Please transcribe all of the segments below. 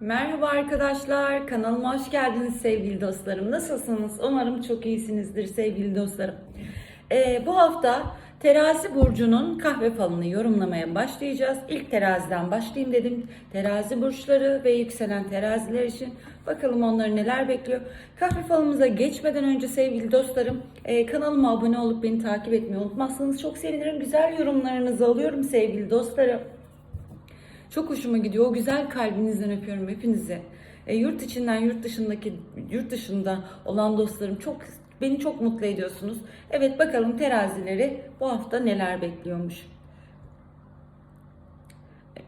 Merhaba arkadaşlar, kanalıma hoş geldiniz sevgili dostlarım. Nasılsınız? Umarım çok iyisinizdir sevgili dostlarım. Ee, bu hafta terazi burcunun kahve falını yorumlamaya başlayacağız. İlk teraziden başlayayım dedim. Terazi burçları ve yükselen teraziler için bakalım onları neler bekliyor. Kahve falımıza geçmeden önce sevgili dostlarım e, kanalıma abone olup beni takip etmeyi unutmazsanız çok sevinirim. Güzel yorumlarınızı alıyorum sevgili dostlarım. Çok hoşuma gidiyor. O güzel kalbinizden öpüyorum hepinizi. E, yurt içinden yurt dışındaki yurt dışında olan dostlarım çok beni çok mutlu ediyorsunuz. Evet bakalım terazileri bu hafta neler bekliyormuş.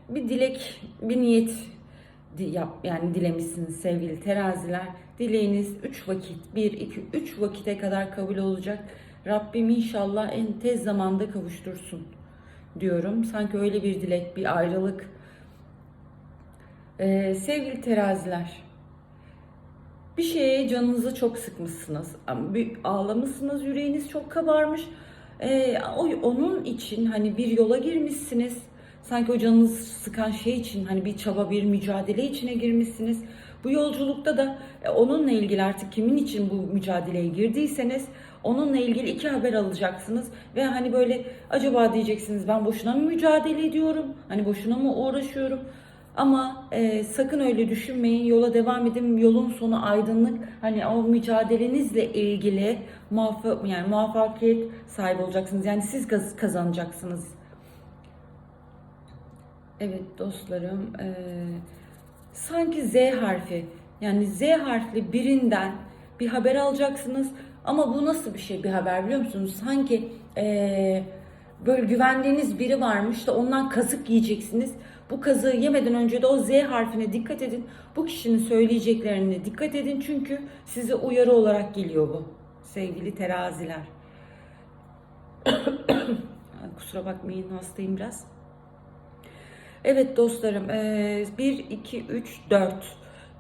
Bir dilek, bir niyet yap yani dilemişsiniz sevgili teraziler. Dileğiniz 3 vakit, 1 2 3 vakite kadar kabul olacak. Rabbim inşallah en tez zamanda kavuştursun diyorum. Sanki öyle bir dilek, bir ayrılık. Ee, sevgili teraziler, bir şeye canınızı çok sıkmışsınız. Bir ağlamışsınız, yüreğiniz çok kabarmış. Ee, onun için hani bir yola girmişsiniz. Sanki o canınızı sıkan şey için hani bir çaba, bir mücadele içine girmişsiniz. Bu yolculukta da e, onunla ilgili artık kimin için bu mücadeleye girdiyseniz onunla ilgili iki haber alacaksınız ve hani böyle acaba diyeceksiniz ben boşuna mı mücadele ediyorum? Hani boşuna mı uğraşıyorum? Ama e, sakın öyle düşünmeyin. Yola devam edin. Yolun sonu aydınlık. Hani o mücadelenizle ilgili muvaffak yani muvaffakiyet sahibi olacaksınız. Yani siz kaz- kazanacaksınız. Evet dostlarım. e, sanki Z harfi yani Z harfli birinden bir haber alacaksınız. Ama bu nasıl bir şey bir haber biliyor musunuz? Sanki e, böyle güvendiğiniz biri varmış da ondan kazık yiyeceksiniz. Bu kazığı yemeden önce de o Z harfine dikkat edin. Bu kişinin söyleyeceklerine dikkat edin çünkü size uyarı olarak geliyor bu sevgili teraziler. Kusura bakmayın hastayım biraz. Evet dostlarım 1, 2, 3, 4.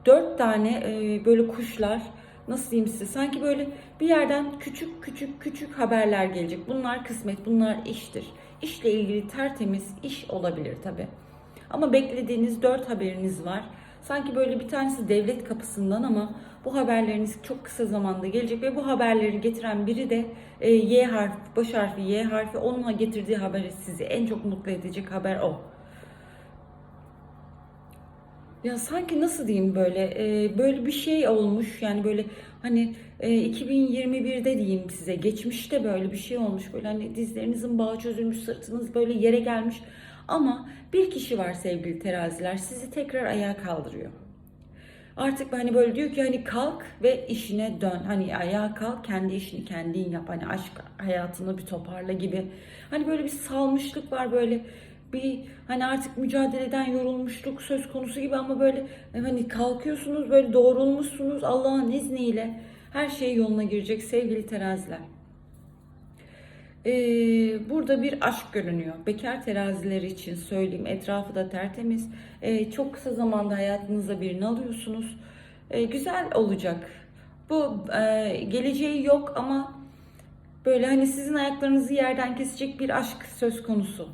4 tane e, böyle kuşlar nasıl diyeyim size sanki böyle bir yerden küçük küçük küçük haberler gelecek. Bunlar kısmet, bunlar iştir. İşle ilgili tertemiz iş olabilir tabi. Ama beklediğiniz 4 haberiniz var. Sanki böyle bir tanesi devlet kapısından ama bu haberleriniz çok kısa zamanda gelecek ve bu haberleri getiren biri de e, Y harfi, baş harfi Y harfi. Onun getirdiği haber sizi en çok mutlu edecek haber o. Ya sanki nasıl diyeyim böyle e, böyle bir şey olmuş yani böyle hani e, 2021'de diyeyim size geçmişte böyle bir şey olmuş böyle hani dizlerinizin bağı çözülmüş sırtınız böyle yere gelmiş ama bir kişi var sevgili teraziler sizi tekrar ayağa kaldırıyor. Artık hani böyle diyor ki hani kalk ve işine dön. Hani ayağa kalk kendi işini kendin yap. Hani aşk hayatını bir toparla gibi. Hani böyle bir salmışlık var böyle bir hani artık mücadeleden yorulmuşluk söz konusu gibi ama böyle hani kalkıyorsunuz böyle doğrulmuşsunuz Allah'ın izniyle her şey yoluna girecek sevgili teraziler. Ee, burada bir aşk görünüyor. Bekar terazileri için söyleyeyim. Etrafı da tertemiz. Ee, çok kısa zamanda hayatınıza birini alıyorsunuz. Ee, güzel olacak. Bu e, geleceği yok ama böyle hani sizin ayaklarınızı yerden kesecek bir aşk söz konusu.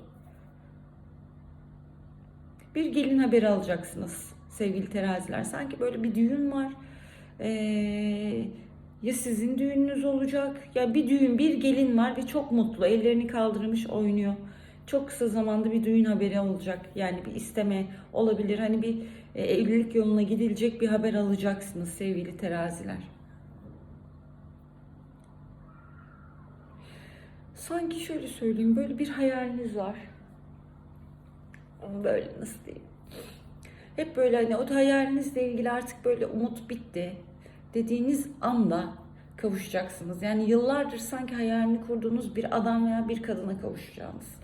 Bir gelin haberi alacaksınız sevgili teraziler. Sanki böyle bir düğün var. Ee, ya sizin düğününüz olacak ya bir düğün bir gelin var ve çok mutlu ellerini kaldırmış oynuyor. Çok kısa zamanda bir düğün haberi olacak. Yani bir isteme olabilir. Hani bir e, evlilik yoluna gidilecek bir haber alacaksınız sevgili teraziler. Sanki şöyle söyleyeyim böyle bir hayaliniz var. Böyle nasıl diyeyim? Hep böyle hani o hayalinizle ilgili artık böyle umut bitti dediğiniz anda kavuşacaksınız. Yani yıllardır sanki hayalini kurduğunuz bir adam veya bir kadına kavuşacağınız.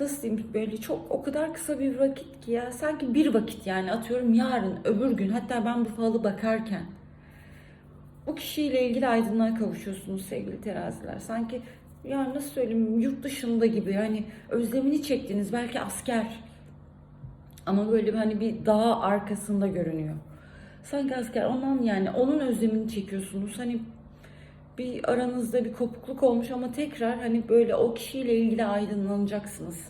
Nasıl diyeyim böyle çok o kadar kısa bir vakit ki ya sanki bir vakit yani atıyorum yarın öbür gün hatta ben bu falı bakarken bu kişiyle ilgili aydınlığa kavuşuyorsunuz sevgili teraziler. Sanki ya nasıl söyleyeyim yurt dışında gibi yani özlemini çektiniz belki asker ama böyle hani bir dağ arkasında görünüyor. Sanki asker ondan yani onun özlemini çekiyorsunuz. Hani bir aranızda bir kopukluk olmuş ama tekrar hani böyle o kişiyle ilgili aydınlanacaksınız.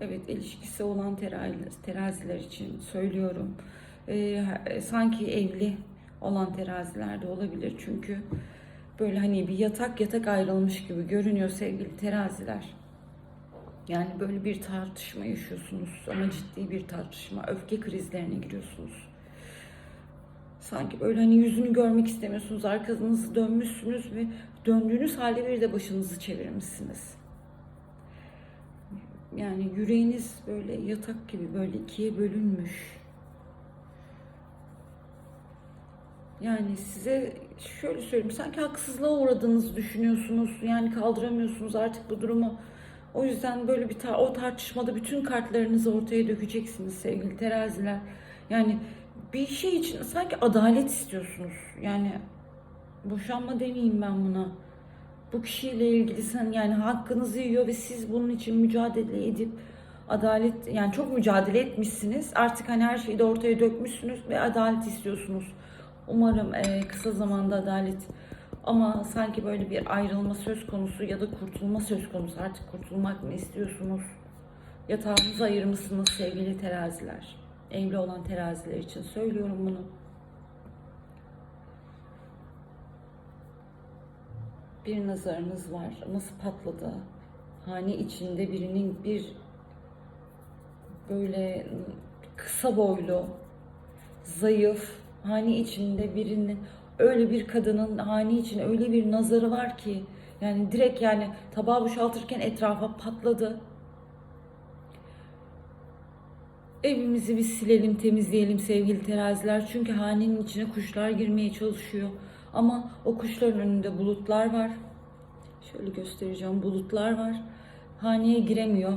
Evet ilişkisi olan teraziler için söylüyorum. Ee, sanki evli olan terazilerde olabilir çünkü böyle hani bir yatak yatak ayrılmış gibi görünüyor sevgili teraziler. Yani böyle bir tartışma yaşıyorsunuz ama ciddi bir tartışma, öfke krizlerine giriyorsunuz. Sanki böyle hani yüzünü görmek istemiyorsunuz, arkanızı dönmüşsünüz ve döndüğünüz halde bir de başınızı çevirmişsiniz. Yani yüreğiniz böyle yatak gibi böyle ikiye bölünmüş. Yani size şöyle söyleyeyim sanki haksızlığa uğradığınızı düşünüyorsunuz. Yani kaldıramıyorsunuz artık bu durumu. O yüzden böyle bir tar- o tartışmada bütün kartlarınızı ortaya dökeceksiniz sevgili teraziler. Yani bir şey için sanki adalet istiyorsunuz. Yani boşanma demeyeyim ben buna. Bu kişiyle ilgili sen yani hakkınızı yiyor ve siz bunun için mücadele edip adalet yani çok mücadele etmişsiniz. Artık hani her şeyi de ortaya dökmüşsünüz ve adalet istiyorsunuz. Umarım e, kısa zamanda adalet ama sanki böyle bir ayrılma söz konusu ya da kurtulma söz konusu. Artık kurtulmak mı istiyorsunuz? Yatağınızı ayırmışsınız sevgili teraziler. Evli olan teraziler için söylüyorum bunu. Bir nazarınız var. Nasıl patladı? Hane içinde birinin bir böyle kısa boylu, zayıf, hane içinde birinin öyle bir kadının hane için öyle bir nazarı var ki yani direkt yani tabağı boşaltırken etrafa patladı. Evimizi bir silelim, temizleyelim sevgili teraziler. Çünkü hanenin içine kuşlar girmeye çalışıyor. Ama o kuşların önünde bulutlar var. Şöyle göstereceğim. Bulutlar var. Haneye giremiyor.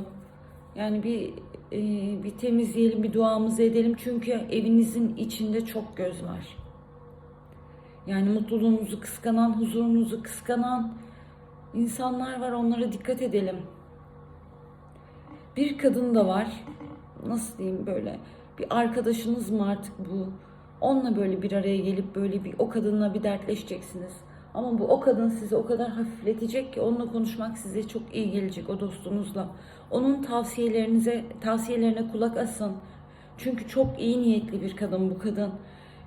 Yani bir e, bir temizleyelim, bir duamızı edelim. Çünkü evinizin içinde çok göz var. Yani mutluluğunuzu kıskanan, huzurunuzu kıskanan insanlar var. Onlara dikkat edelim. Bir kadın da var. Nasıl diyeyim böyle bir arkadaşınız mı artık bu? Onunla böyle bir araya gelip böyle bir o kadınla bir dertleşeceksiniz. Ama bu o kadın sizi o kadar hafifletecek ki onunla konuşmak size çok iyi gelecek o dostunuzla. Onun tavsiyelerinize, tavsiyelerine kulak asın. Çünkü çok iyi niyetli bir kadın bu kadın.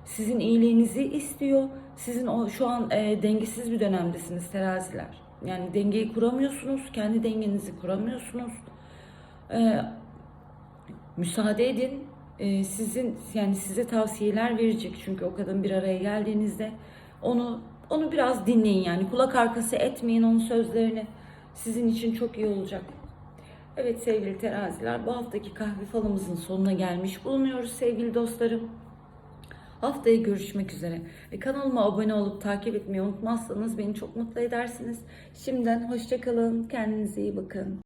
Sizin iyiliğinizi istiyor. Sizin o şu an e, dengesiz bir dönemdesiniz teraziler. Yani dengeyi kuramıyorsunuz, kendi dengenizi kuramıyorsunuz. E, müsaade edin. E, sizin yani size tavsiyeler verecek çünkü o kadın bir araya geldiğinizde onu onu biraz dinleyin yani kulak arkası etmeyin onun sözlerini. Sizin için çok iyi olacak. Evet sevgili teraziler bu haftaki kahve falımızın sonuna gelmiş bulunuyoruz sevgili dostlarım. Haftaya görüşmek üzere. E, kanalıma abone olup takip etmeyi unutmazsanız beni çok mutlu edersiniz. Şimdiden hoşçakalın. Kendinize iyi bakın.